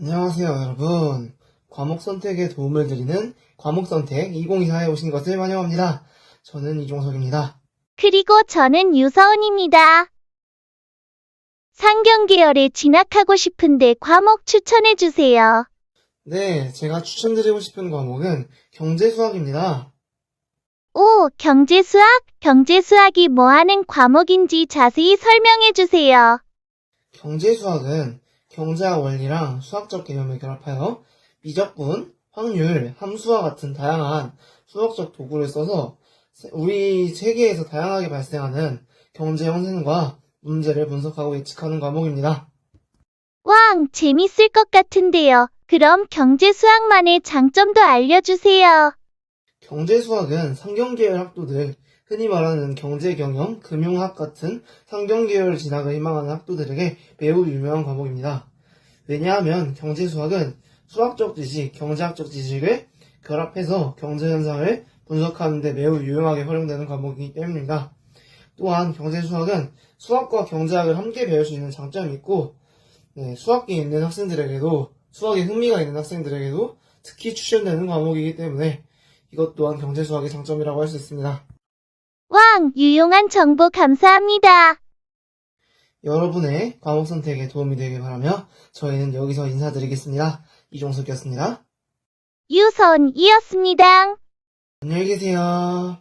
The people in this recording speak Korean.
안녕하세요, 여러분. 과목 선택에 도움을 드리는 과목 선택 2024에 오신 것을 환영합니다. 저는 이종석입니다. 그리고 저는 유서은입니다. 상경 계열에 진학하고 싶은데 과목 추천해 주세요. 네, 제가 추천드리고 싶은 과목은 경제수학입니다. 오, 경제수학? 경제수학이 뭐 하는 과목인지 자세히 설명해 주세요. 경제수학은 경제학 원리랑 수학적 개념을 결합하여 미적분, 확률, 함수와 같은 다양한 수학적 도구를 써서 세- 우리 세계에서 다양하게 발생하는 경제 형태과 문제를 분석하고 예측하는 과목입니다. 왕, 재밌을 것 같은데요. 그럼 경제 수학만의 장점도 알려주세요. 경제수학은 상경계열 학도들, 흔히 말하는 경제경영, 금융학 같은 상경계열 진학을 희망하는 학도들에게 매우 유명한 과목입니다. 왜냐하면 경제수학은 수학적 지식, 경제학적 지식을 결합해서 경제현상을 분석하는 데 매우 유용하게 활용되는 과목이기 때문입니다. 또한 경제수학은 수학과 경제학을 함께 배울 수 있는 장점이 있고, 네, 수학이 있는 학생들에게도, 수학에 흥미가 있는 학생들에게도 특히 추천되는 과목이기 때문에 이것 또한 경제 수학의 장점이라고 할 수 있습니다. 왕, 유용한 정보 감사합니다. 여러분의 과목 선택에 도움이 되길 바라며 저희는 여기서 인사드리겠습니다. 이종석이었습니다. 유선이었습니다. 안녕히 계세요.